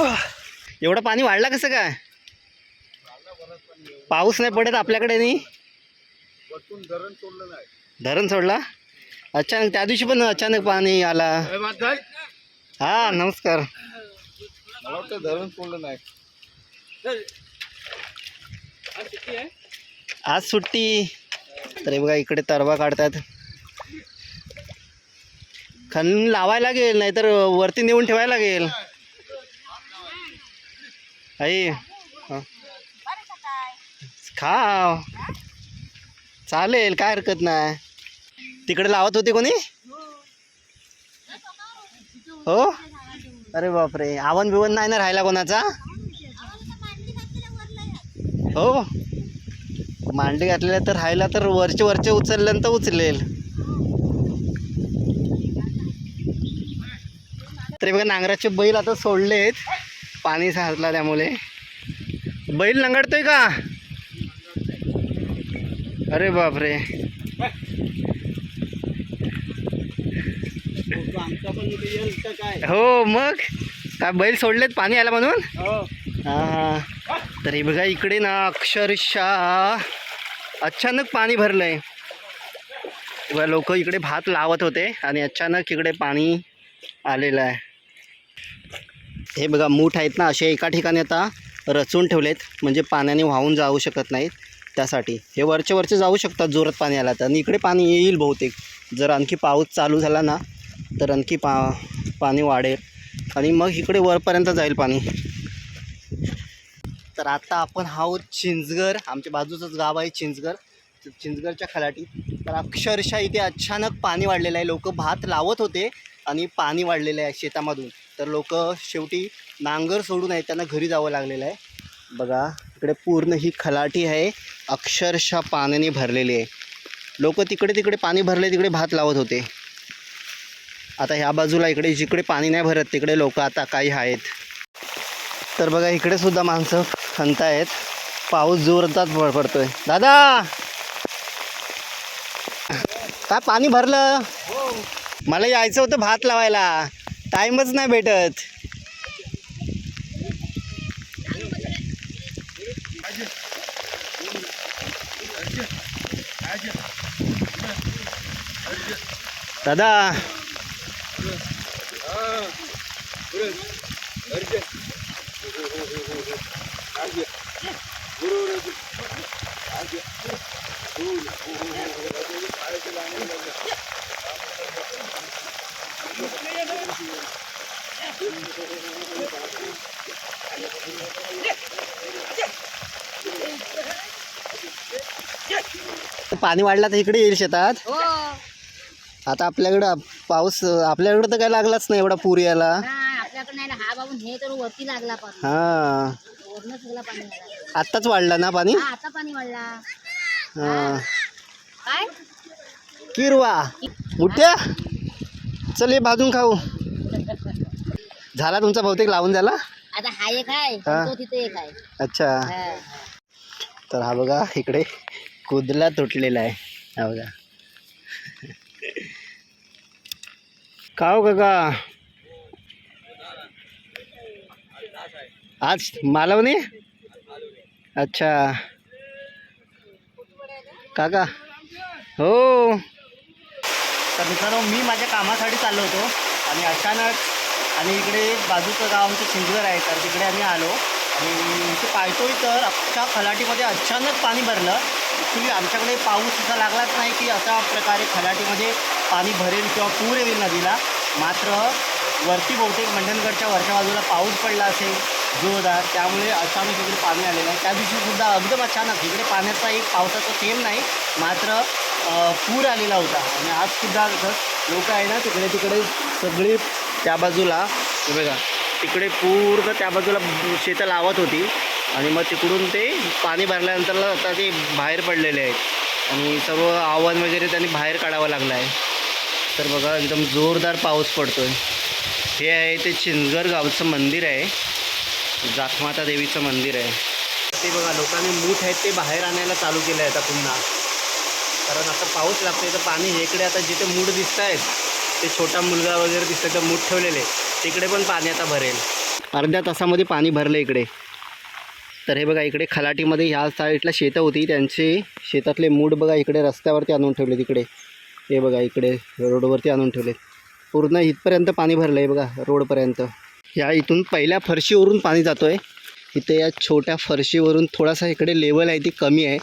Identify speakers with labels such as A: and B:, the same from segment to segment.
A: एवढं पाणी वाढलं कसं काय? पाऊस नाही पडत आपल्याकडे नाही. धरण सोडला? अचानक त्या दिवशी पण अचानक पाणी आला. हा नमस्कार.
B: मला वाटतं धरण सोडलं नाही.
A: आज सुट्टी. तर हे बघा इकडे तरवा काढतात. खालून लावायला लागेल नाहीतर वरती नेऊन ठेवायला लागेल. आई. हा. खा चालेल काय हरकत नाही. तिकडे लावत होते कोणी? हो. अरे बापरे आवन बिवन नाही ना राहिला कोणाचा? हो. मांडी घातलेल्या तर राहिला तर वरचे वरचे उचललं तर उचलेल. तरी बघा नांगराचे बैल आता सोडलेत. पाणी साचला त्यामुळे बैल लंगडतोय का? अरे बापरे. हो मग? काय बैल सोडलेत पाणी आला म्हणून? हा तरी बघा इकडे ना अक्षरशः अचानक पाणी भरलंय. लोक इकडे भात लावत होते आणि अचानक इकडे पाणी आलेलं आहे. हे बघा मूठ आहेत ना असे एका ठिकाणी आता रचून ठेवलेत. म्हणजे पाण्याने वाहून जाऊ शकत नाहीत त्यासाठी. हे वरचे वरचे जाऊ शकतात जोरात पाणी आला तर आणि इकडे पाणी येईल बहुतेक. जर आणखी पाऊस चालू झाला ना तर आणखी पा पाणी वाढेल. आणि मग इकडे वरपर्यंत जाईल पाणी. तर आता आपण आहोत चिंचगर आमच्या बाजूचंच गाव आहे चिंचगर तर चिंचगडच्या खलाटी. तर अक्षरशः इथे अचानक पाणी वाढलेलं आहे. लोक भात लावत होते आणि पाणी वाढलेलं आहे शेतामधून. तर लोक शेवटी नांगर सोडून आहे त्यांना घरी जावं लागलेलं आहे. बघा इकडे पूर्ण ही खलाटी आहे. अक्षरशः पाण्याने भरलेली आहे. लोक तिकडे तिकडे पाणी भरले तिकडे भात लावत होते. आता ह्या बाजूला इकडे जिकडे पाणी नाही भरत तिकडे लोक आता काही आहेत. तर बघा इकडे सुद्धा माणसं खणतायत पाऊस जोरदार पड- पडतोय. दादा! काय पाणी भरलं? मला यायचं होतं भात लावायला. टाईमच नाही भेटत. दादा. पाणी वाढला तर इकडे येईल शेतात.
C: हो.
A: आता आपल्याकडं पाऊस आपल्याकडं तर काय लागलाच नाही एवढा पूर यायला.
C: हा हे
A: हां. आत्ताच वाढला ना पाणी?
C: हा आता पाणी वाढला.
A: हां.
C: काय?
A: किरवा. मुठ्या चल ये भाजून खाऊ. झाला तुमचा बहुतेक लावून झाला
C: आता हा एक आहे
A: हा.
C: तो तिथे एक आहे.
A: अच्छा.
C: हा.
A: तर हा बघा इकडे कुदला तुटलेला आहे. हा बघा. का हो काका? आज मालवणी? अच्छा. काका? हो. तर मित्रांनो मी माझ्या कामासाठी चाललो होतो आणि अचानक आणि इकडे बाजूचं गाव आमचं चिंचगड आहे तर तिकडे आम्ही आलो. आणि इथे पाहतोय तर अख्ख्या खलाटीमध्ये अचानक पाणी भरलं. ॲक्च्युली आमच्याकडे पाऊस असा लागलाच नाही की अशा प्रकारे खलाटीमध्ये पाणी भरेल किंवा पूर येईल नदीला. मात्र वरती बहुतेक मंडणगडच्या वरच्या बाजूला पाऊस पडला असेल जोरदार. त्यामुळे अचानक इकडे पाणी आलेलं आहे. त्या दिवशीसुद्धा एकदम अचानक इकडे पाण्याचा एक पावसाचा थेंब नाही मात्र पूर आलेला होता. आणि आजसुद्धा लोक आहे ना तिकडे तिकडे सगळे त्या बाजूला बघा तिकडे पूर्ण त्या बाजूला शेतं लावत होती. आणि मग तिकडून ते पाणी भरल्यानंतर आता ते बाहेर पडलेले आहेत. आणि सर्व आव्हान वगैरे त्यांनी बाहेर काढावं लागलं आहे. तर बघा एकदम जोरदार पाऊस पडतो आहे हे आहे ते चिंचगड गावचं मंदिर आहे. जाखमाता देवीचं मंदिर आहे. ते बघा लोकांनी मूठ आहेत ते बाहेर आणायला चालू केलं आहे आता पुन्हा. कारण आता पाऊस लागतोय तर पाणी हे इकडे आता जिथे मूठ दिसत आहेत ते छोटा मुलगा वगैरे दिसतं तर मूठ ठेवलेले. तिकडे पण पाणी आता भरेल. अर्ध्या तासामध्ये पाणी भरलं इकडे. तर हे बघा इकडे खलाटीमध्ये ह्या साईडला शेतं होती. त्यांचे शेतातले मूठ बघा इकडे रस्त्यावरती आणून ठेवले तिकडे. हे बघा इकडे रोडवरती आणून ठेवले. पूर्ण इथपर्यंत पाणी भरलं आहे बघा रोडपर्यंत. ह्या इथून पहिल्या फरशीवरून पाणी जातो आहे इथे या छोट्या फरशीवरून थोडासा इकडे लेवल आहे ती कमी आहे.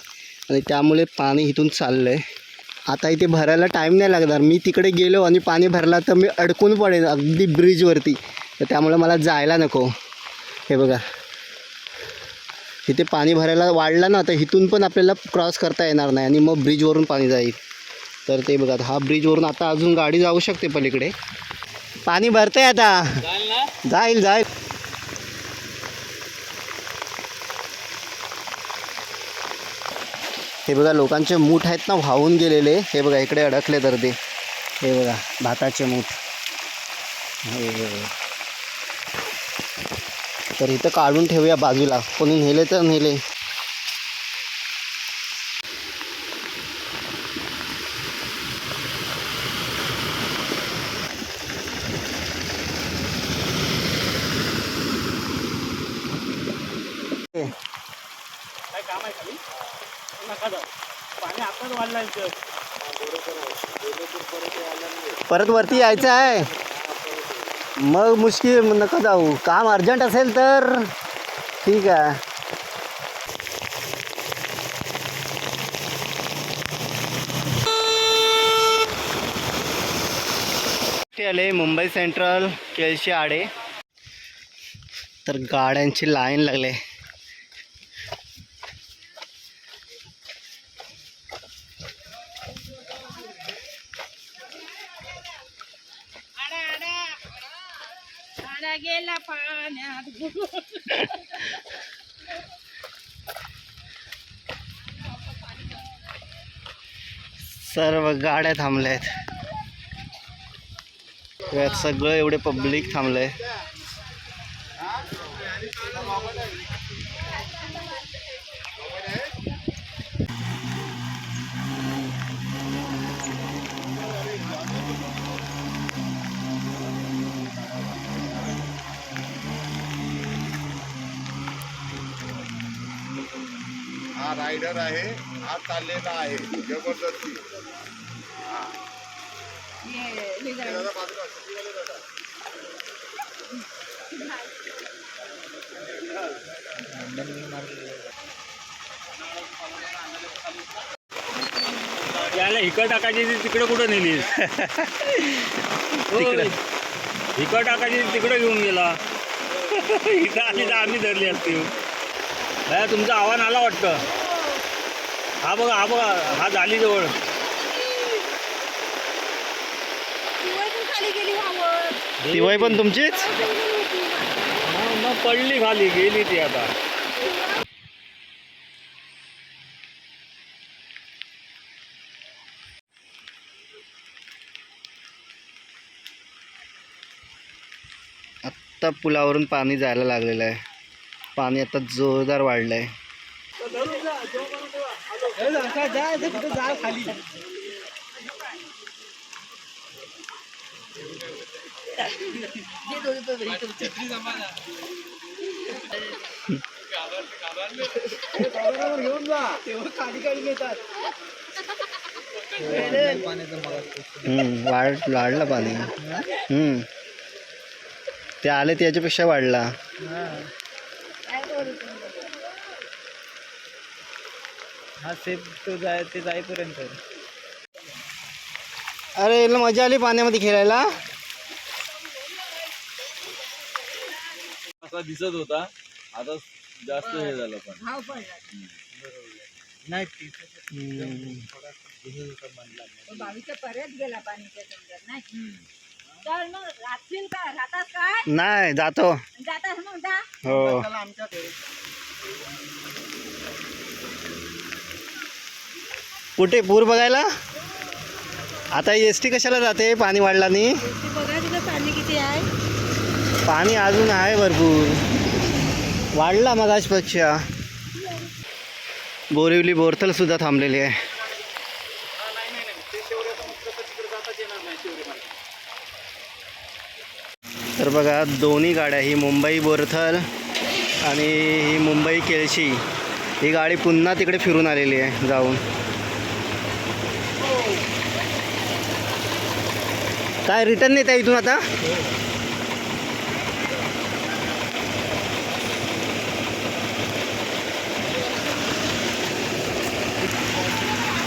A: आणि त्यामुळे पाणी इथून चाललं आहे आता इथे भरायला टाईम नाही लागणार. मी तिकडे गेलो आणि पाणी भरला तर मी अडकून पडेल अगदी ब्रिजवरती तर त्यामुळे मला जायला नको. हे बघा. इथे पाणी भरायला वाढलं ना तर इथून पण आपल्याला क्रॉस करता येणार नाही आणि मग ब्रिजवरून पाणी जाईल. तर ते बघा हा ब्रिजवरून आता अजून गाडी जाऊ शकते पलीकडे. पाणी भरतंय आता. जाईल जाईल. हे बघा लोकांचे मूठ आहेत ना वाहून गेलेले. हे बघा इकडे अडकले तर ते. हे बघा भाताचे मूठ. तर इथं काढून ठेवूया बाजूला. कोणी नेले तर नेले
D: काय काम आहे खाली नका जाऊ पाणी आताच वाढलं आहे
A: परत वरती यायचं आहे. मग मुश्किल नका जाऊ. काम अर्जंट असेल तर ठीक आहे. आले मुंबई सेंट्रल केळशी आडे. तर गाड्यांची लाईन लागले.
C: गेला पाण्यात
A: सर्व गाड्या थांबल्या आहेत यात सगळं एवढे पब्लिक थांबलंय.
B: रायडर आहे हा चाललेला आहे जबरदस्ती.
D: याला हिकं टाकायची ती तिकडे कुठं नेली?
A: तिकडे.
D: हिकं टाकायची ती तिकडे घेऊन गेला. इथं आली तर आम्ही धरली असती. भया तुमचं आव्हान आला वाटतं? हा बघा हा बघा हा झाली जवळ
C: खाली गेली वावर.
A: ती वय पण तुमचीच
D: मग पडली खाली गेली ती आता.
A: आत्ता पुलावरून पाणी जायला लागलेलं आहे. पाणी आता जोरदार वाढलं आहे वाढ वाढलं पाणी. हम्म. ते आले त्याच्यापेक्षा वाढला.
D: हा सेफ तो जाय ते जाईपर्यंत.
A: अरे याला मजा आली पाण्यामध्ये खेळायला.
B: असा दिसत होता. आता जास्त हे झालं पण.
C: हाव पडला
A: हम्म.
C: बावीच्या परत गेला पाणीच्या समजत नाही तर मग राहतील का? राहतात काय?
A: नाही जातो.
C: जातात मग जा.
A: हो. कुठे पूर बघायला? आता एस टी कशाला जाते पाणी
C: बघा तिथं पाणी किती आहे.
A: पाणी अजून आहे भरपूर. वाढला मगाशपेक्षा बोरिवली बोरतल सुद्धा थांबलेली आहे. तर बघा दोन्ही गाड्या ही मुंबई बोरथल आणि ही मुंबई केळशी. ही गाडी पुन्हा तिकडे फिरून आलेली आहे जाऊन. काय रिटर्न नाही आहे इथून आता?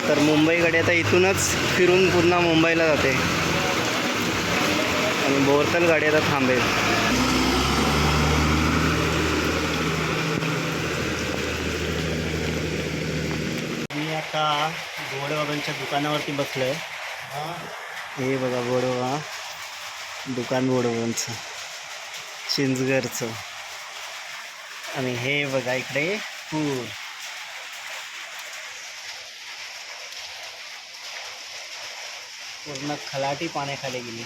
A: तर मुंबईकडे आता इथूनच फिरून पुन्हा मुंबईला जाते. आणि बोरतल गाडी आता थांबेल. मी आता गोडबाबांच्या दुकानावरती बसलो आहे हे बघा बोडवा. दुकान बोडवांचं चिंचगरचं आणि हे बघा इकडे पूर. पूर्ण खलाटी पाण्याखाली गेली.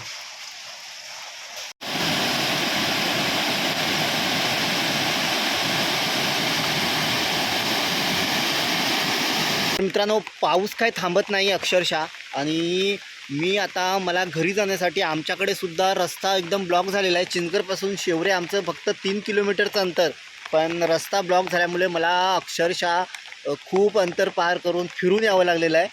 A: मित्रांनो पाऊस काय थांबत नाही अक्षरशः. आणि मी आता मला घरी जाण्यासाठी आमच्याकडे सुद्धा रस्ता एकदम ब्लॉक झालेला आहे. चिंचगडपासून शेवरे आमचं फक्त तीन किलोमीटरचं अंतर. पण रस्ता ब्लॉक झाल्यामुळे मला अक्षरशः खूप अंतर पार करून फिरून यावं लागलेलं आहे.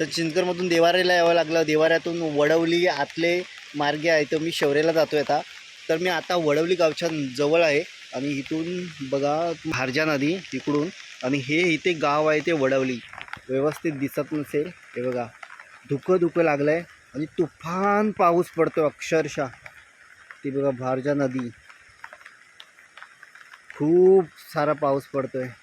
A: तर चिंचगडमधून देवारेला यावं लागलं. देवाऱ्यातून वडवली आतले मार्गे आहे तर मी शेवरेला जातो आहे आता. तर मी आता वडवली गावच्या जवळ आहे आणि इथून बघा भारजा नदी तिकडून आणि हे इथे गाव आहे ते वडवली. व्यवस्थित दिसत नसेल. हे बघा. धुकं धुकं लागलं आहे आणि तुफान पाऊस पडतो अक्षरशः. ती बघा भारजा नदी. खूप सारा पाऊस पडतो आहे